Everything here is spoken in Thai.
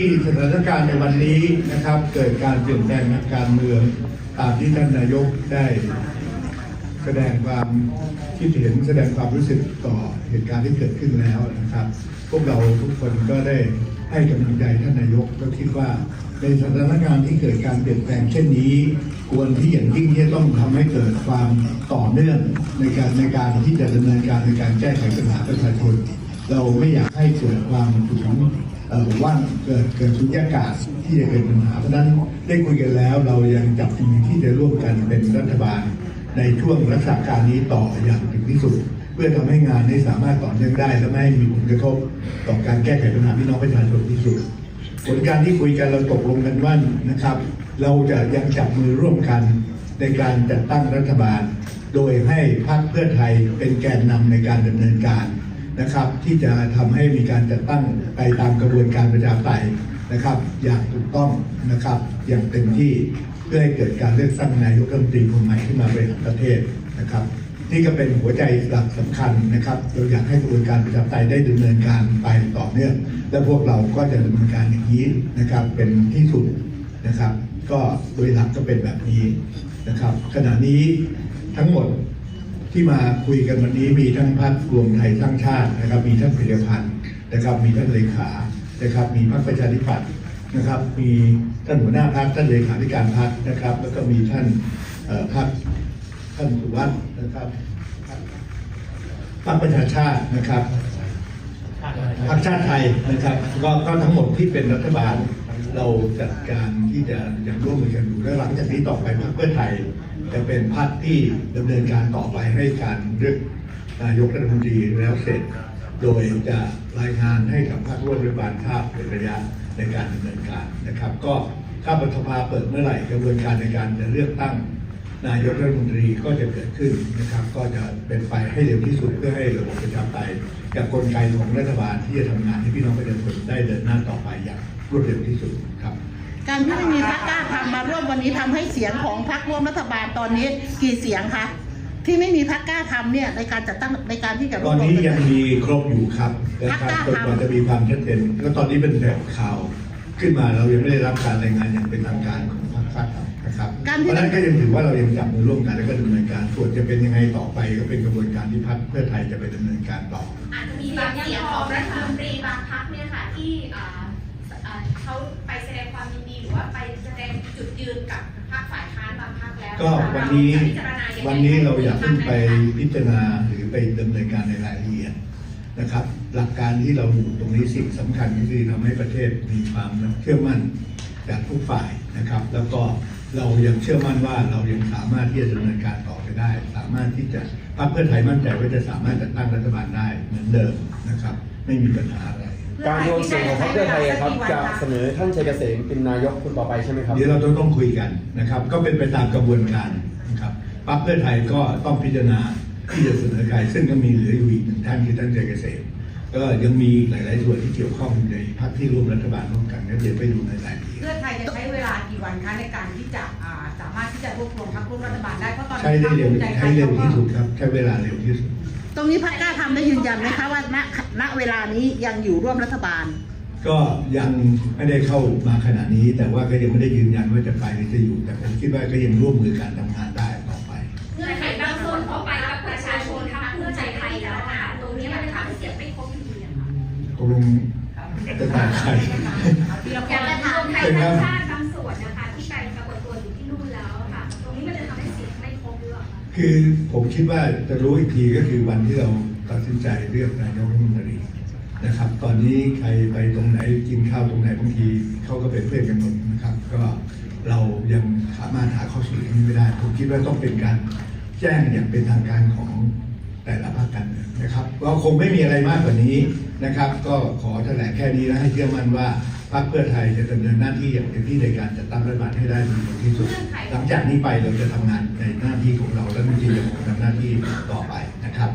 ที่สถานการณ์ในวันนี้นะครับ เกิดการเปลี่ยนแปลงทางการเมืองตามที่ท่านนายกได้แสดงความคิดเห็นแสดงความรู้สึกต่อเหตุการณ์ที่เกิดขึ้นแล้วนะครับ พวกเราทุกคนก็ได้ให้กำลังใจท่านนายกก็คิดว่าในสถานการณ์ที่เกิดการเปลี่ยนแปลงเช่นนี้ ควรที่อย่างยิ่งที่จะต้องทำให้เกิดความต่อเนื่องในการในการที่จะดำเนินการในการแก้ไขปัญหาประชาชน เราไม่อยากให้เกิดความถึงเอ่อว่างเกิดเกิดสุญญากาศที่จะเป็นปัญหาเพราะนั้นได้คุยกันแล้วเรายังจับมือที่จะร่วมกันเป็นรัฐบาล ในช่วงรักษาการนี้ต่ออย่างถึงที่สุด เพื่อทำให้งานนี้สามารถต่อเนื่องได้ และไม่ให้มีผลกระทบต่อการแก้ไขปัญหาพี่น้องประชาชนที่สุด ผลการที่คุยกันเราตกลงกันว่านะครับ เราจะยังจับมือร่วมกันในการจัดตั้งรัฐบาล โดยให้พรรคเพื่อไทยเป็นแกนนำในการดำเนินการ นะครับ ที่จะทำให้มีการจัดตั้งไปตามกระบวนการประชาธิปไตยนะครับ อย่างถูกต้องนะครับ อย่างเต็มที่เพื่อให้เกิดการเลือกตั้งนายกรัฐมนตรีคนใหม่ขึ้นมาบริหารประเทศนะครับ นี่ก็เป็นหัวใจหลักสำคัญนะครับเราอยากให้กระบวนการประชาธิปไตยได้ดำเนินการไปต่อเนื่องและพวกเราก็จะดำเนินการอย่างนี้นะครับ เป็นที่สุดนะครับ ก็โดยหลักก็เป็นแบบนี้นะครับ ขณะนี้ทั้งหมด ที่มาคุยกันวันนี้มีทั้งพักรวมไทยสร้างชาตินะครับ มีท่านผลิตพันธ์นะครับ มีท่านเลขานะครับ มีพรรคประชาธิปัตย์นะครับ มีท่านหัวหน้าพรรคท่านเลขาธิการพรรคนะครับ แล้วก็มีท่านพรรคท่านสุวัสด์นะครับพรรคประชาชาตินะครับพรรคชาติไทยนะครับ ก็ทั้งหมดที่เป็นรัฐบาล เราจัดการที่จะยังร่วมมือกันอยู่และหลังจากนี้ต่อไปพรรคเพื่อไทย จะเป็นพรรคที่ดำเนินการต่อไปให้การเลือกนายกรัฐมนตรีแล้วเสร็จ โดยจะรายงานให้กับพรรคร่วมรัฐบาลทราบเป็นระยะในการดำเนินการนะครับ ก็ถ้าปฐภาเปิดเมื่อไหร่กระบวนการในการจะเลือกตั้งนายกรัฐมนตรีก็จะเกิดขึ้นนะครับ ก็จะเป็นไปให้เร็วที่สุดเพื่อให้ระบบประชาธิปไตยกับกลไกของรัฐบาลที่จะทำงานให้พี่น้องประชาชนได้เดินหน้าต่อไปอย่างรวดเร็วที่สุด การที่ไม่มีพรรคกล้าทำมาร่วมวันนี้ทำให้เสียงของพรรคร่วมรัฐบาลตอนนี้กี่เสียงคะที่ไม่มีพรรคกล้าทำเนี่ยในการจัดตั้งในการที่จะตร่วอมนนี้ยังมีครบอยู่ครับนะคพรรัรบคกล้าจนกว่าทำจะมีความชัดเจนแล้วตอนนี้เป็นแบบข่าวขึ้นมาเรายังไม่ได้รับการรายงานอย่างเป็นทางการของพรรคชาติไทยนะครับเพราะฉะนั้นก็ยังถือว่าเรายังจับมือร่วมกันแล้วก็ดำเนินการส่วนจะเป็นยังไงต่อไปก็เป็นกระบวนการที่พรรคเพื่อไทยจะไปดำเนินการต่ออาจจะมีบางเสียงของรัฐมนตรีบางพักเนี่ยค่ะที่อ่าอ่า เขาไปแสดงความยินดีหรือว่าไปแสดงจุดยืนกับพรรคฝ่ายค้านบางพรรคแล้วก็วันนี้เราจะพิจารณายังไงวันนี้เราอยากเพิ่งไปพรรคหนคะพิจารณาหรือไปดำเนินการในรายละเอียดนะครับ หลักการที่เราอยู่ตรงนี้สิ่งสำคัญก็คือทำให้ประเทศมีความเชื่อมั่นจากทุกฝ่ายนะครับ แล้วก็เรายังเชื่อมั่นว่าเรายังสามารถที่จะดำเนินการต่อไปได้ สามารถที่จะพรรคเพื่อไทยมั่นใจว่าจะสามารถจัดตั้งรัฐบาลได้เหมือนเดิมนะครับ ไม่มีปัญหาอะไร การรวมเสียงของพรรคเพื่อไทยอะครับจะเสนอท่านชัยเกษมเป็นนายกคนต่อไปใช่ไหมครับ เดี๋ยวเราต้องต้องคุยกันนะครับ ก็เป็นไปตามกระบวนการนะครับพรรคเพื่อไทยก็ต้องพิจารณาที่จะเสนอใครซึ่งก็มีเหลืออยู่อีกหนึ่งท่านคือท่านเจเกษมก็ยังมีหลาย ๆ ส่วนที่เกี่ยวข้องอยู่ในพรรคที่ร่วมรัฐบาลร่วมกันก็เดี๋ยวไปดูในรายละเอียดเพื่อไทยจะใช้เวลากี่วันคะในการที่จะอ่าสามารถที่จะรวบรวมพรรคร่วมรัฐบาลได้เพราะตอนนี้ใช้ได้เร็วพคภูมิใจไทใช้ยเร็วขาก็ที่สุดครับใช้เวลาเร็วที่สุด ตรงนี้พรรคกล้าทำได้ยืนยันไหมคะว่าณณเวลานี้ยังอยู่ร่วมรัฐบาล ก็ยังไม่ได้เข้ามาขณะนี้ แต่ว่าก็ยังไม่ได้ยืนยันว่าจะไปหรือจะอยู่ แต่ผมคิดว่าก็ยังร่วมมือการทำงานได้ต่อไปเงื่อนไขบางส่วนเข้าไปกับประชาชนทางภูมิใจไทยแล้วค่ะตรงนี้มันทำให้เสียงไม่ครบอยู่ดีอะค่ะตกลงจะตามใครทีละคอยากนจะถามไทยสร้างชาติบางส่วน คือผมคิดว่าจะรู้อีกทีก็คือวันที่เราตัดสินใจเลือกนายกรัฐมนตรีนะครับ ตอนนี้ใครไปตรงไหนกินข้าวตรงไหนบางทีเขาก็เป็นเพื่อนกันหมดนะครับ ก็เรายังสามารถหาข้อสรุปตรงนี้ไม่ได้ ผมคิดว่าต้องเป็นการแจ้งอย่างเป็นทางการของแต่ละภาคการเมืองนะครับเราคงไม่มีอะไรมากกว่านี้ นะครับ ก็ขอแถลงแค่นี้และให้เชื่อมั่นว่าพรรคเพื่อไทยจะดำเนินหน้าที่อย่างเต็มที่ในการจัดตั้งรัฐบาลให้ได้ดีที่สุด หลังจากนี้ไปเราจะทำงานในหน้าที่ของเราและมันจะยังคงทำหน้าที่ต่อไปนะครับ